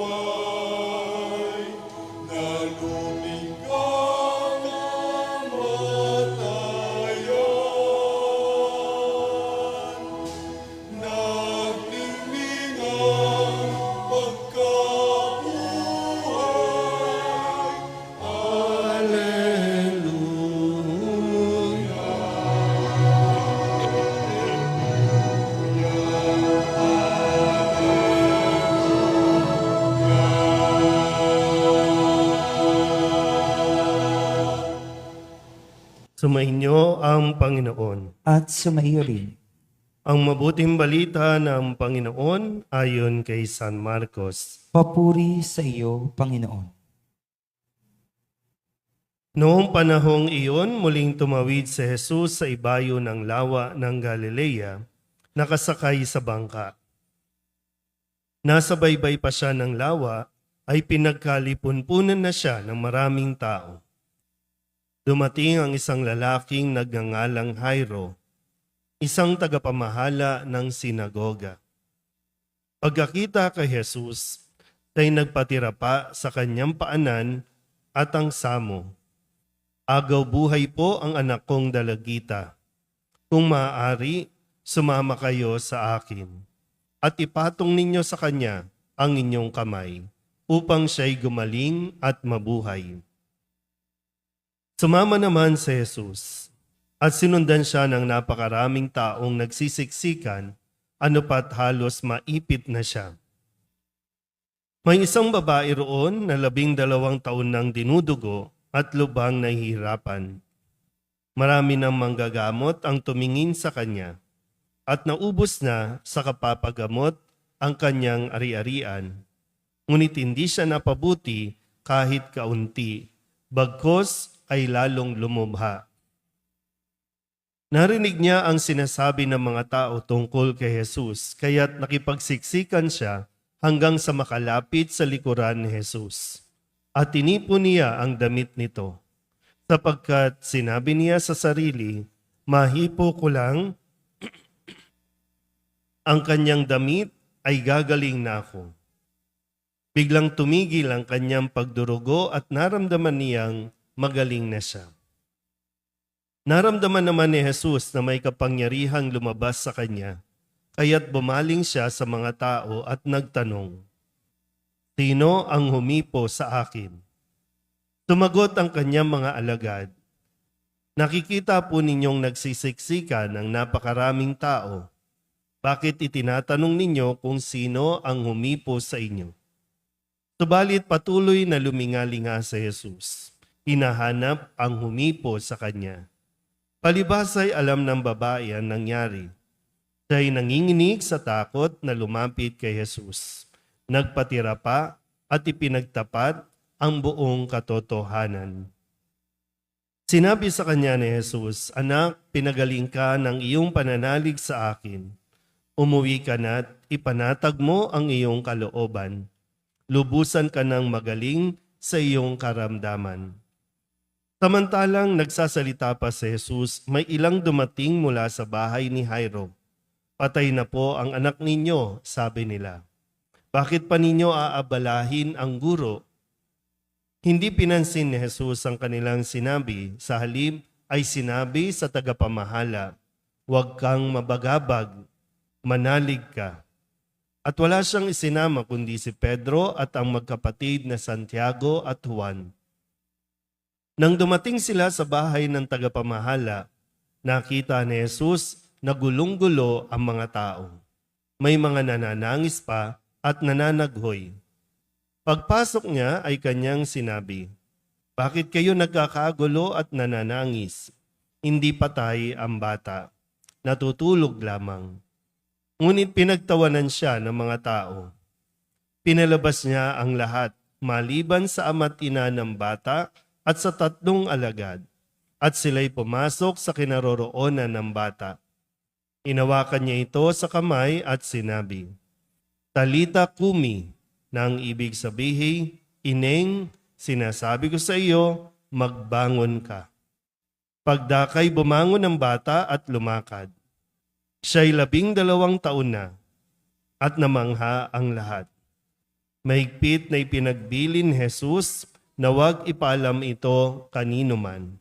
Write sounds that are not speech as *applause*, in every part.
pão. Sumainyo ang Panginoon. at sumaiyo rin. Ang mabuting balita ng Panginoon ayon kay San Marcos. Papuri sa iyo, Panginoon. Noong panahong iyon, muling tumawid si Jesus sa ibayo ng lawa ng Galilea, nakasakay sa bangka. Nasa baybay pa siya ng lawa, ay pinagkalipunpunan na siya ng maraming tao. Dumating ang isang lalaking nagngangalang Jairo, isang tagapamahala ng sinagoga. Pagkakita kay Jesus, ay nagpatira pa sa kanyang paanan at ang samo. Agaw buhay po ang anak kong dalagita. Kung maaari, sumama kayo sa akin. At ipatong ninyo sa kanya ang inyong kamay upang siya'y gumaling at mabuhay. Sumama naman si Jesus at sinundan siya ng napakaraming taong nagsisiksikan ano pat halos maipit na siya. May isang babae roon na labing dalawang taon nang dinudugo at lubhang nahihirapan. Marami ng manggagamot ang tumingin sa kanya at naubos na sa kapapagamot ang kanyang ari-arian. Ngunit hindi siya napabuti kahit kaunti, bagkos ay lalong lumubha. Narinig niya ang sinasabi ng mga tao tungkol kay Jesus, kaya't nakipagsiksikan siya hanggang sa makalapit sa likuran ni Jesus. At tinipon niya ang damit nito, sapagkat sinabi niya sa sarili, mahipo ko lang *clears throat* ang kanyang damit ay gagaling na ako. Biglang tumigil ang kanyang pagdurugo at naramdaman niyang magaling na siya. Naramdaman naman ni Jesus na may kapangyarihang lumabas sa kanya, kaya't bumaling siya sa mga tao at nagtanong, Sino ang humipo sa akin? Tumagot ang kanyang mga alagad, Nakikita po ninyong nagsisiksikan ng napakaraming tao. Bakit itinatanong ninyo kung sino ang humipo sa inyo? Subalit patuloy na lumingalinga sa Jesus. Hinahanap ang humipo sa kanya. Palibas ay alam ng babae ang nangyari. Siya ay nanginginig sa takot na lumapit kay Jesus. Nagpatira pa at ipinagtapat ang buong katotohanan. Sinabi sa kanya ni Jesus, Anak, pinagaling ka ng iyong pananalig sa akin. Umuwi ka na at ipanatag mo ang iyong kalooban. Lubusan ka ng magaling sa iyong karamdaman. Samantalang nagsasalita pa si Jesus, may ilang dumating mula sa bahay ni Jairo. Patay na po ang anak ninyo, sabi nila. Bakit pa ninyo aabalahin ang guro? Hindi pinansin ni Jesus ang kanilang sinabi, sa halip ay sinabi sa tagapamahala, Huwag kang mabagabag, manalig ka. At wala siyang isinama kundi si Pedro at ang magkapatid na Santiago at Juan. Nang dumating sila sa bahay ng tagapamahala, nakita ni Jesus na gulong-gulo ang mga tao. May mga nananangis pa at nananaghoy. Pagpasok niya ay kanyang sinabi, Bakit kayo nagkakagulo at nananangis? Hindi patay ang bata. Natutulog lamang. Ngunit pinagtawanan siya ng mga tao. Pinalabas niya ang lahat maliban sa ama't ina ng bata at sa tatlong alagad. At sila'y pumasok sa kinaroroonan ng bata. Inawakan niya ito sa kamay at sinabi, Talita kumi, na ang ibig sabihin, Ineng, sinasabi ko sa iyo, magbangon ka. Pagdakay bumangon ang bata at lumakad. Siya'y labing dalawang taon na at namangha ang lahat. Mahigpit na ipinagbilin Jesus na huwag ipaalam ito kanino man.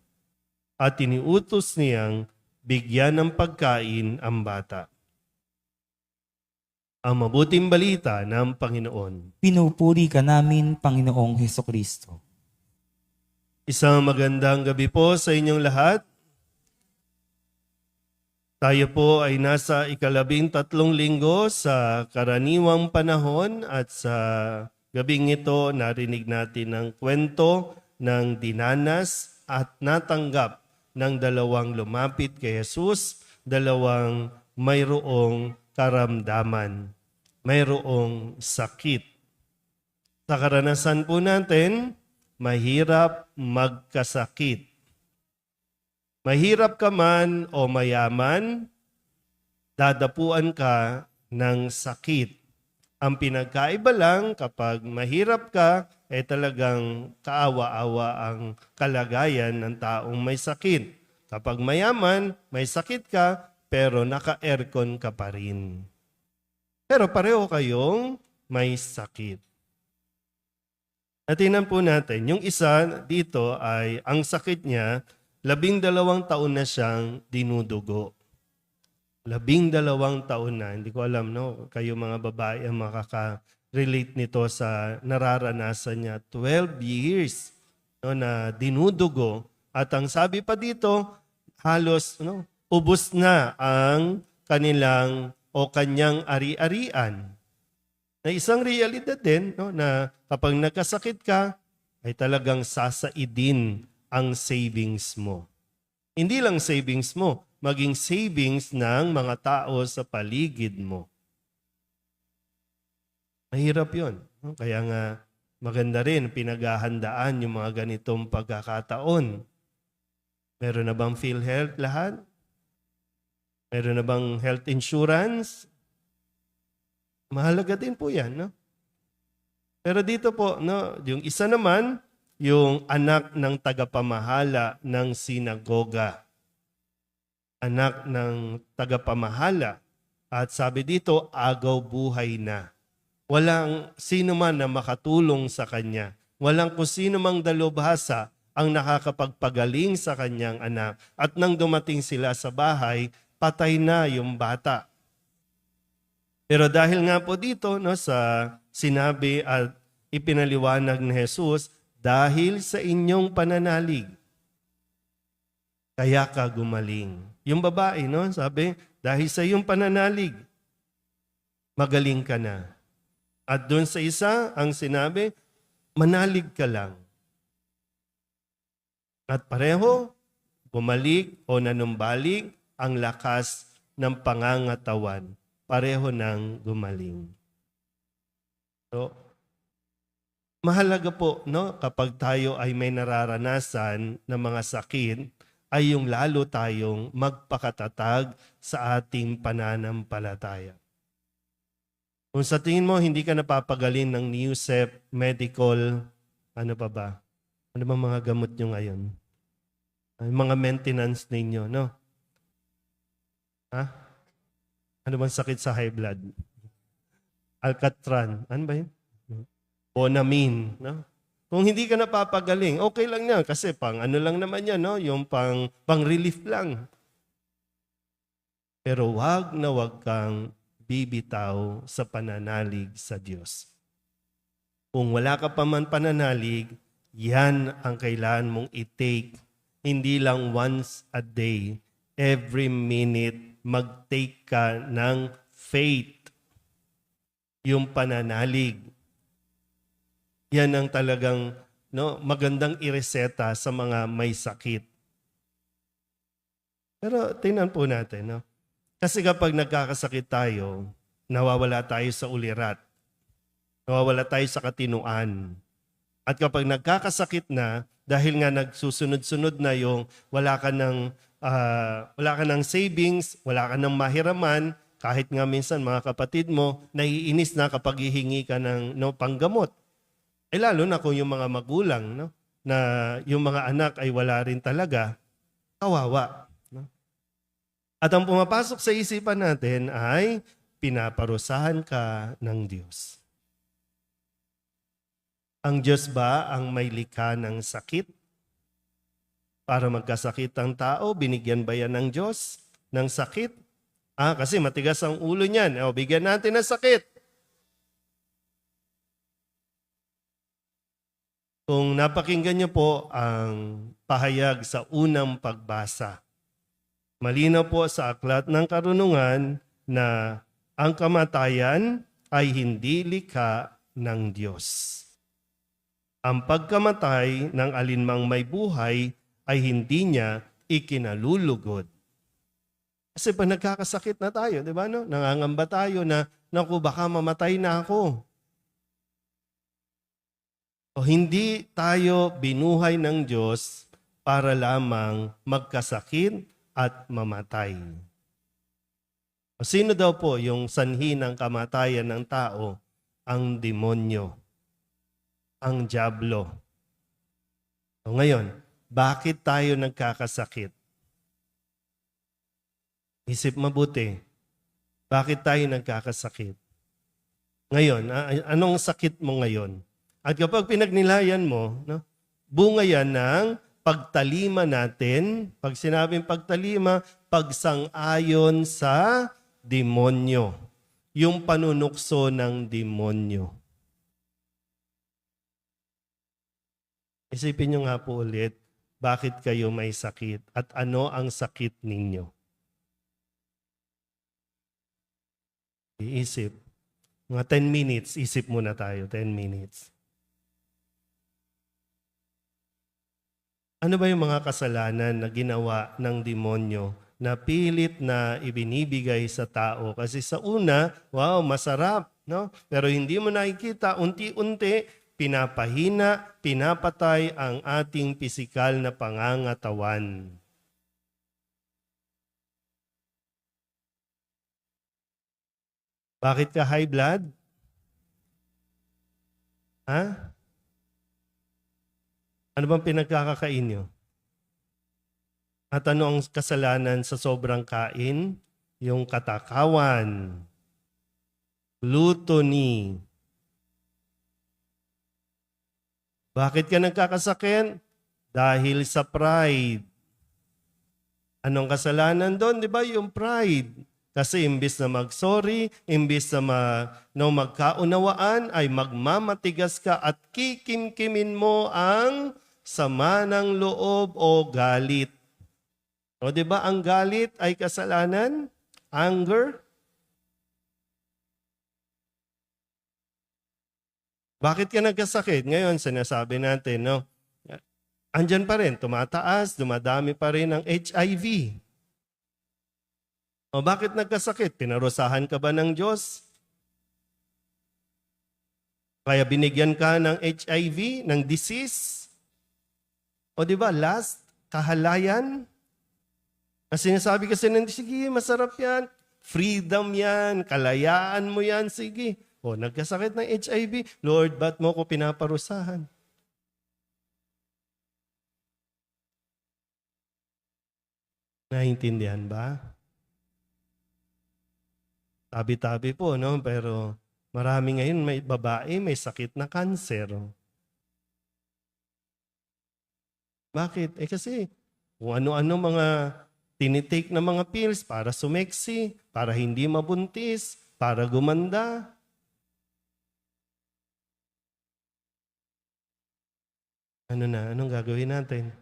At iniutos niyang bigyan ng pagkain ang bata. Ang mabuting balita ng Panginoon. Pinupuri ka namin, Panginoong Heso Kristo. Isang magandang gabi po sa inyong lahat. Tayo po ay nasa ikalabing tatlong linggo sa karaniwang panahon at sa gabing ito narinig natin ang kwento ng dinanas at natanggap ng dalawang lumapit kay Jesus, dalawang mayroong karamdaman, mayroong sakit. Sa karanasan po natin, mahirap magkasakit. Mahirap ka man o mayaman, dadapuan ka ng sakit. Ang pinagkaiba lang kapag mahirap ka, ay talagang kaawa-awa ang kalagayan ng taong may sakit. Kapag mayaman, may sakit ka, pero naka-aircon ka pa rin. Pero pareho kayong may sakit. Natinan po natin, yung isa dito ay ang sakit niya, labing dalawang taon na siyang dinudugo. Labing dalawang taon na, hindi ko alam, no? Kayo mga babae ang makaka-relate nito sa nararanasan niya. 12 years no, na dinudugo. At ang sabi pa dito, halos no, ubos na ang kanilang o kanyang ari-arian. Na isang realidad din no, na kapag nagkasakit ka, ay talagang sasaidin ang savings mo. Hindi lang savings mo, maging savings ng mga tao sa paligid mo. Mahirap yun. Kaya nga maganda rin pinaghahandaan yung mga ganitong pagkakataon. Meron na bang PhilHealth lahat? Meron na bang health insurance? Mahalaga din po yan, no? Pero dito po, no, yung isa naman, yung anak ng tagapamahala ng sinagoga. Anak ng tagapamahala. At sabi dito, agaw buhay na. Walang sino man na makatulong sa kanya. Walang kung sino mang dalubhasa ang nakakapagpagaling sa kanyang anak. At nang dumating sila sa bahay, patay na yung bata. Pero dahil nga po dito no sa sinabi at ipinaliwanag ni Jesus, dahil sa inyong pananalig, kaya ka gumaling. Yung babae, no, sabi, dahil sa iyong pananalig, magaling ka na. At doon sa isa, ang sinabi, manalig ka lang. At pareho, bumalik o nanumbalik ang lakas ng pangangatawan. Pareho ng gumaling. So, mahalaga po no kapag tayo ay may nararanasan ng mga sakit ay yung lalo tayong magpakatatag sa ating pananampalataya. Kung sa tingin mo hindi ka napapagalin ng Newsep, medical, ano pa ba? Ano ba mga gamot nyo ngayon? Ay, mga maintenance ninyo, no? Ha? Ano bang sakit sa high blood? Alcatran. Ano ba yun? Bonamine. No? Kung hindi ka napapagaling, okay lang yan kasi pang ano lang naman yan, no? yung pang, pang relief lang. Pero wag na wag kang bibitaw sa pananalig sa Diyos. Kung wala ka pa man pananalig, yan ang kailangan mong i-take. Hindi lang once a day, every minute, mag-take ka ng faith. Yung pananalig. Yan ang talagang no, magandang ireseta sa mga may sakit. Pero tingnan po natin, no? Kasi kapag nagkakasakit tayo, nawawala tayo sa ulirat. Nawawala tayo sa katinuan. At kapag nagkakasakit na, dahil nga nagsusunod-sunod na yung wala ka ng ah, wala ka ng savings, wala ka ng mahiraman, kahit nga minsan mga kapatid mo, naiinis na kapag hihingi ka ng no, panggamot. Eh lalo na kung yung mga magulang, no, na yung mga anak ay wala rin talaga, kawawa. No? At ang pumapasok sa isipan natin ay pinaparusahan ka ng Diyos. Ang Diyos ba ang may likha ng sakit? Para magkasakit ang tao, binigyan ba yan ng Diyos ng sakit? Ah, kasi matigas ang ulo niyan. O, bigyan natin ng sakit. Kung napakinggan niyo po ang pahayag sa unang pagbasa, malinaw po sa aklat ng karunungan na ang kamatayan ay hindi likha ng Diyos. Ang pagkamatay ng alinmang may buhay ay hindi niya ikinalulugod. Kasi pag nagkakasakit na tayo, di ba? No? Nangangamba tayo na, naku, baka mamatay na ako. O hindi tayo binuhay ng Diyos para lamang magkasakit at mamatay. O sino daw po yung sanhi ng kamatayan ng tao? Ang demonyo. Ang diablo. O ngayon, bakit tayo nagkakasakit? Isip mabuti. Bakit tayo nagkakasakit? Ngayon, anong sakit mo ngayon? At kapag pinagnilayan mo, no, bunga yan ng pagtalima natin. Pag sinabing pagtalima, pagsang-ayon sa demonyo. Yung panunukso ng demonyo. Isipin nyo nga po ulit, bakit kayo may sakit at ano ang sakit ninyo? Iisip. Mga 10 minutes, isip muna tayo, 10 minutes. Ano ba yung mga kasalanan na ginawa ng demonyo na pilit na ibinibigay sa tao? Kasi sa una, wow, masarap, no? Pero hindi mo nakikita, unti-unti, pinapahina, pinapatay ang ating pisikal na pangangatawan. Bakit ka high blood? Ha? Ano bang pinagkakakain nyo? At ano ang kasalanan sa sobrang kain? Yung katakawan, gluttony. Bakit ka nagkakasakit? Dahil sa pride. Anong kasalanan doon? Di ba? Yung pride. Kasi imbis na mag-sorry, imbis na ma, no, magkaunawaan, ay magmamatigas ka at kikimkimin mo ang sama ng loob o galit. O di ba ang galit ay kasalanan? Anger? Bakit ka nagkasakit? Ngayon, sinasabi natin, no? Andyan pa rin, tumataas, dumadami pa rin ang HIV. O bakit nagkasakit? Pinarusahan ka ba ng Diyos? Kaya binigyan ka ng HIV, ng disease? O di ba, last, kahalayan? Na sinasabi kasi ng, sige, masarap yan. Freedom yan, kalayaan mo yan, sige. O, nagkasakit ng HIV, Lord, ba't mo ko pinaparusahan? Naintindihan ba? Tabi-tabi po, no? Pero marami ngayon may babae, may sakit na kanser. Bakit? Eh kasi kung ano-ano mga tinitake na mga pills para sumeksi, para hindi mabuntis, para gumanda. Ano na? Anong gagawin natin?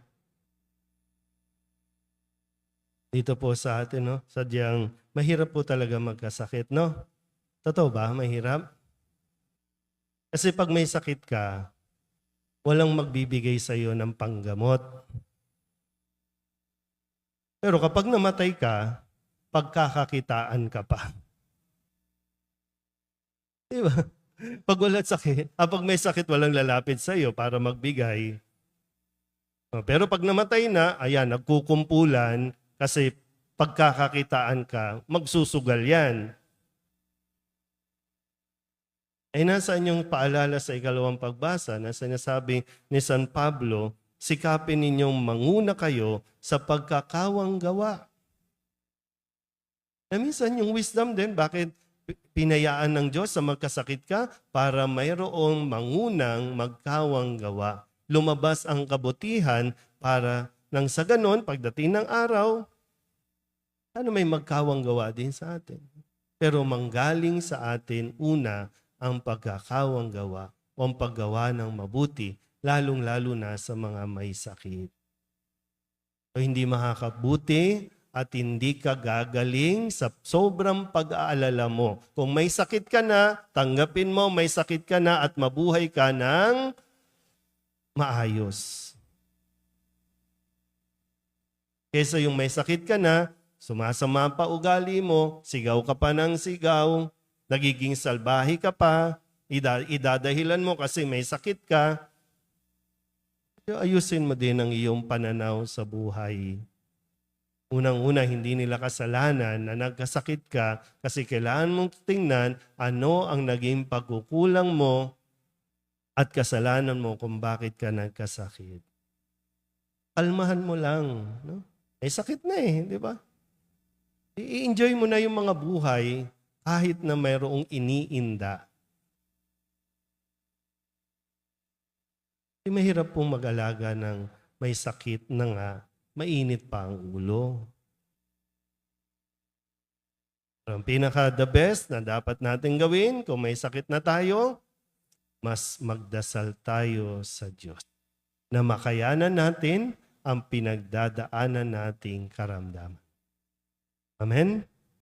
Dito po sa atin, no? Sadyang mahirap po talaga magkasakit, no? Totoo ba? Mahirap? Kasi pag may sakit ka, walang magbibigay sa iyo ng panggamot. Pero kapag namatay ka, pagkakakitaan ka pa. *laughs* Di ba? Pag wala sakit, ah, pag may sakit, walang lalapit sa iyo para magbigay. Oh, Pero pag namatay na, ayan, nagkukumpulan kasi pagkakakitaan ka, magsusugal yan. Ay nasaan yung paalala sa ikalawang pagbasa na sinasabi ni San Pablo, sikapin ninyong manguna kayo sa pagkakawang gawa. Na minsan yung wisdom din, bakit pinayaan ng Diyos sa magkasakit ka para mayroong mangunang magkawang gawa. Lumabas ang kabutihan para nang sa ganon, pagdating ng araw, ano may magkawang gawa din sa atin. Pero manggaling sa atin una ang pagkakawang gawa o ang paggawa ng mabuti, lalong-lalo na sa mga may sakit. O hindi makakabuti at hindi ka gagaling sa sobrang pag-aalala mo. Kung may sakit ka na, tanggapin mo may sakit ka na at mabuhay ka ng maayos. Kesa yung may sakit ka na, sumasama pa ugali mo, sigaw ka pa ng sigaw, nagiging salbahi ka pa, ida- idadahilan mo kasi may sakit ka. Ayusin mo din ang iyong pananaw sa buhay. Unang-una, hindi nila kasalanan na nagkasakit ka kasi kailangan mong tingnan ano ang naging pagkukulang mo at kasalanan mo kung bakit ka nagkasakit. Kalmahan mo lang. No? May sakit na eh, di ba? I-enjoy mo na yung mga buhay kahit na mayroong iniinda. Di mahirap pong mag-alaga ng may sakit na nga, mainit pa ang ulo. Ang pinaka the best na dapat natin gawin kung may sakit na tayo, mas magdasal tayo sa Diyos na makayanan natin ang pinagdadaanan nating karamdaman. Amen?